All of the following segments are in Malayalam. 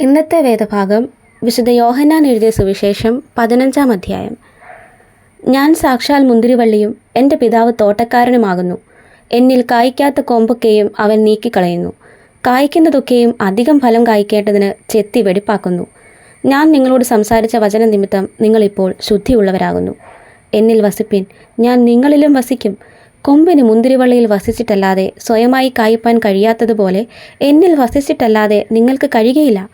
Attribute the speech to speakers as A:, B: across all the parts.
A: ഇന്നത്തെ വേദഭാഗം വിശുദ്ധ യോഹന്നാൻ എഴുതിയ സുവിശേഷം പതിനഞ്ചാം അധ്യായം. ഞാൻ സാക്ഷാൽ മുന്തിരിവള്ളിയും എന്റെ പിതാവ് തോട്ടക്കാരനുമാകുന്നു. എന്നിൽ കായ്ക്കാത്ത കൊമ്പൊക്കെയും അവൻ നീക്കിക്കളയുന്നു. കായ്ക്കുന്നതൊക്കെയും അധികം ഫലം കായ്ക്കേണ്ടതിന് ചെത്തി വെടിപ്പാക്കുന്നു. ഞാൻ നിങ്ങളോട് സംസാരിച്ച വചന നിമിത്തം നിങ്ങളിപ്പോൾ ശുദ്ധിയുള്ളവരാകുന്നു. എന്നിൽ വസിപ്പിൻ ഞാൻ നിങ്ങളിലും വസിക്കും. കൊമ്പിന് മുന്തിരിവള്ളിയിൽ വസിച്ചിട്ടല്ലാതെ സ്വയമായി കായ്പാൻ കഴിയാത്തതുപോലെ എന്നിൽ വസിച്ചിട്ടല്ലാതെ നിങ്ങൾക്ക് കഴിയുകയില്ല.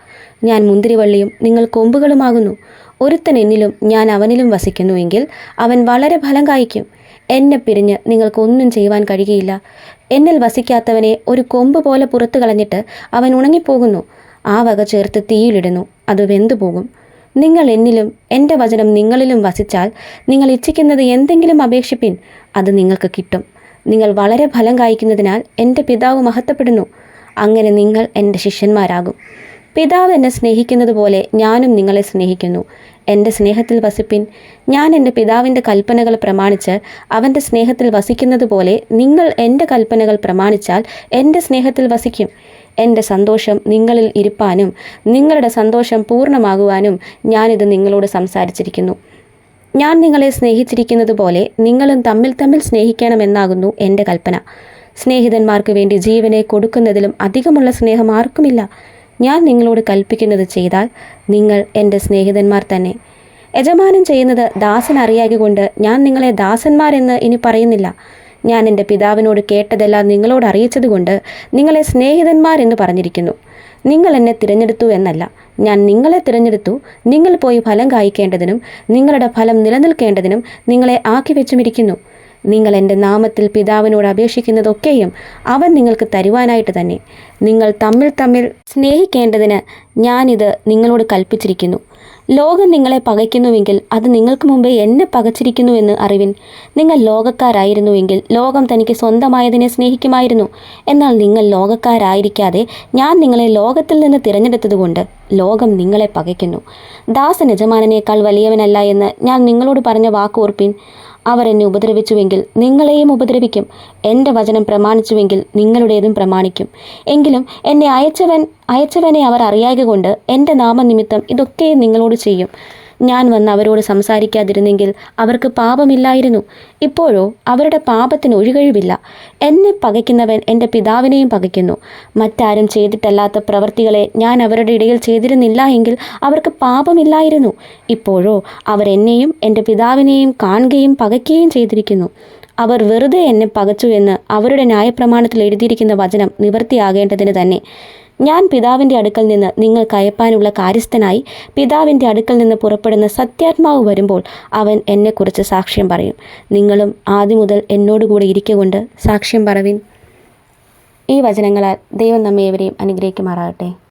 A: ഞാൻ മുന്തിരിവള്ളിയും നിങ്ങൾ കൊമ്പുകളുമാകുന്നു. ഒരുത്തൻ എന്നിലും ഞാൻ അവനിലും വസിക്കുന്നുവെങ്കിൽ അവൻ വളരെ ഫലം കായ്ക്കും. എന്നെ പിരിഞ്ഞ് നിങ്ങൾക്കൊന്നും ചെയ്യുവാൻ കഴിയുകയില്ല. എന്നിൽ വസിക്കാത്തവനെ ഒരു കൊമ്പ് പോലെ പുറത്തു കളഞ്ഞിട്ട് അവൻ ഉണങ്ങിപ്പോകുന്നു. ആ വക ചേർത്ത് തീയിലിടുന്നു. അത് വെന്തുപോകും നിങ്ങൾ എന്നിലും എന്റെ വചനം നിങ്ങളിലും വസിച്ചാൽ നിങ്ങൾ ഇച്ഛിക്കുന്നത് എന്തെങ്കിലും അപേക്ഷിപ്പിൻ. അത് നിങ്ങൾക്ക് കിട്ടും. നിങ്ങൾ വളരെ ഫലം കായ്ക്കുന്നതിനാൽ എന്റെ പിതാവ് മഹത്വപ്പെടുന്നു. അങ്ങനെ നിങ്ങൾ എന്റെ ശിഷ്യന്മാരാകും. പിതാവ് എന്നെ സ്നേഹിക്കുന്നത് പോലെ ഞാനും നിങ്ങളെ സ്നേഹിക്കുന്നു. എന്റെ സ്നേഹത്തിൽ വസിപ്പിൻ. ഞാൻ എന്റെ പിതാവിന്റെ കൽപ്പനകൾ പ്രമാണിച്ച് അവന്റെ സ്നേഹത്തിൽ വസിക്കുന്നത് പോലെ നിങ്ങൾ എന്റെ കൽപ്പനകൾ പ്രമാണിച്ചാൽ എന്റെ സ്നേഹത്തിൽ വസിക്കും. എന്റെ സന്തോഷം നിങ്ങളിൽ ഇരിപ്പാനും നിങ്ങളുടെ സന്തോഷം പൂർണമാകുവാനും ഞാനിത് നിങ്ങളോട് സംസാരിച്ചിരിക്കുന്നു. ഞാൻ നിങ്ങളെ സ്നേഹിച്ചിരിക്കുന്നത് പോലെ നിങ്ങളും തമ്മിൽ തമ്മിൽ സ്നേഹിക്കണമെന്നാകുന്നു എന്റെ കൽപ്പന. സ്നേഹിതന്മാർക്ക് വേണ്ടി ജീവനെ കൊടുക്കുന്നതിലും അധികമുള്ള സ്നേഹം ആർക്കുമില്ല. ഞാൻ നിങ്ങളോട് കൽപ്പിക്കുന്നത് ചെയ്താൽ നിങ്ങൾ എന്റെ സ്നേഹിതന്മാർ തന്നെ. യജമാനം ചെയ്യുന്നത് ദാസൻ അറിയാകൊണ്ട് ഞാൻ നിങ്ങളെ ദാസന്മാരെന്ന് ഇനി പറയുന്നില്ല. ഞാൻ എന്റെ പിതാവിനോട് കേട്ടതെല്ലാം നിങ്ങളോട് അറിയിച്ചതുകൊണ്ട് നിങ്ങളെ സ്നേഹിതന്മാർ എന്ന് പറഞ്ഞിരിക്കുന്നു. നിങ്ങൾ എന്നെ തിരഞ്ഞെടുത്തു എന്നല്ല. ഞാൻ നിങ്ങളെ തിരഞ്ഞെടുത്തു. നിങ്ങൾ പോയി ഫലം കായ്ക്കേണ്ടതിനും നിങ്ങളുടെ ഫലം നിലനിൽക്കേണ്ടതിനും നിങ്ങളെ ആക്കി വെച്ചുമിരിക്കുന്നു. നിങ്ങൾ എന്റെ നാമത്തിൽ പിതാവിനോട് അപേക്ഷിക്കുന്നതൊക്കെയും അവൻ നിങ്ങൾക്ക് തരുവാനായിട്ട് തന്നെ. നിങ്ങൾ തമ്മിൽ തമ്മിൽ സ്നേഹിക്കേണ്ടതിന് ഞാനിത് നിങ്ങളോട് കൽപ്പിച്ചിരിക്കുന്നു. ലോകം നിങ്ങളെ പകയ്ക്കുന്നുവെങ്കിൽ അത് നിങ്ങൾക്ക് മുമ്പേ എന്നെ പകച്ചിരിക്കുന്നു എന്ന് അറിവിൻ നിങ്ങൾ ലോകക്കാരായിരുന്നുവെങ്കിൽ ലോകം തനിക്ക് സ്വന്തമായതിനെ സ്നേഹിക്കുമായിരുന്നു. എന്നാൽ നിങ്ങൾ ലോകക്കാരായിരിക്കാതെ ഞാൻ നിങ്ങളെ ലോകത്തിൽ നിന്ന് തിരഞ്ഞെടുത്തതുകൊണ്ട് ലോകം നിങ്ങളെ പകയ്ക്കുന്നു. ദാസൻ യജമാനനേക്കാൾ വലിയവനല്ല എന്ന് ഞാൻ നിങ്ങളോട് പറഞ്ഞ വാക്കോർപ്പിൻ അവർ എന്നെ ഉപദ്രവിച്ചുവെങ്കിൽ നിങ്ങളെയും ഉപദ്രവിക്കും. എന്റെ വചനം പ്രമാണിച്ചുവെങ്കിൽ നിങ്ങളുടേതും പ്രമാണിക്കും. എങ്കിലും എന്നെ അയച്ചവൻ അയച്ചവനെ അവർ അറിയായക കൊണ്ട് എന്റെ നാമനിമിത്തം ഇതൊക്കെയും നിങ്ങളോട് ചെയ്യും. ഞാൻ വന്ന് അവരോട് സംസാരിക്കാതിരുന്നെങ്കിൽ അവർക്ക് പാപമില്ലായിരുന്നു. ഇപ്പോഴോ അവരുടെ പാപത്തിന് ഒഴികഴിവില്ല. എന്നെ പകയ്ക്കുന്നവൻ എന്റെ പിതാവിനെയും പകയ്ക്കുന്നു. മറ്റാരും ചെയ്തിട്ടല്ലാത്ത പ്രവർത്തികളെ ഞാൻ അവരുടെ ഇടയിൽ ചെയ്തിരുന്നില്ല എങ്കിൽ അവർക്ക് പാപമില്ലായിരുന്നു. ഇപ്പോഴോ അവർ എന്നെയും എന്റെ പിതാവിനെയും കാണുകയും പകയ്ക്കുകയും ചെയ്തിരിക്കുന്നു. അവർ വെറുതെ എന്നെ പകച്ചു എന്ന് അവരുടെ ന്യായപ്രമാണത്തിൽ എഴുതിയിരിക്കുന്ന വചനം നിവർത്തിയാകേണ്ടതിന് തന്നെ. ഞാൻ പിതാവിന്റെ അടുക്കൽ നിന്ന് നിങ്ങൾ അയപ്പാനുള്ള കാര്യസ്ഥനായി പിതാവിന്റെ അടുക്കൽ നിന്ന് പുറപ്പെടുന്ന സത്യാത്മാവ് വരുമ്പോൾ അവൻ എന്നെക്കുറിച്ച് സാക്ഷ്യം പറയും. നിങ്ങളും ആദ്യം മുതൽ എന്നോടുകൂടെ ഇരിക്കുകൊണ്ട് സാക്ഷ്യം പറവിൻ. ഈ വചനങ്ങളാൽ ദൈവം നമ്മെ ഏവരെയും അനുഗ്രഹിക്കുമാറാകട്ടെ.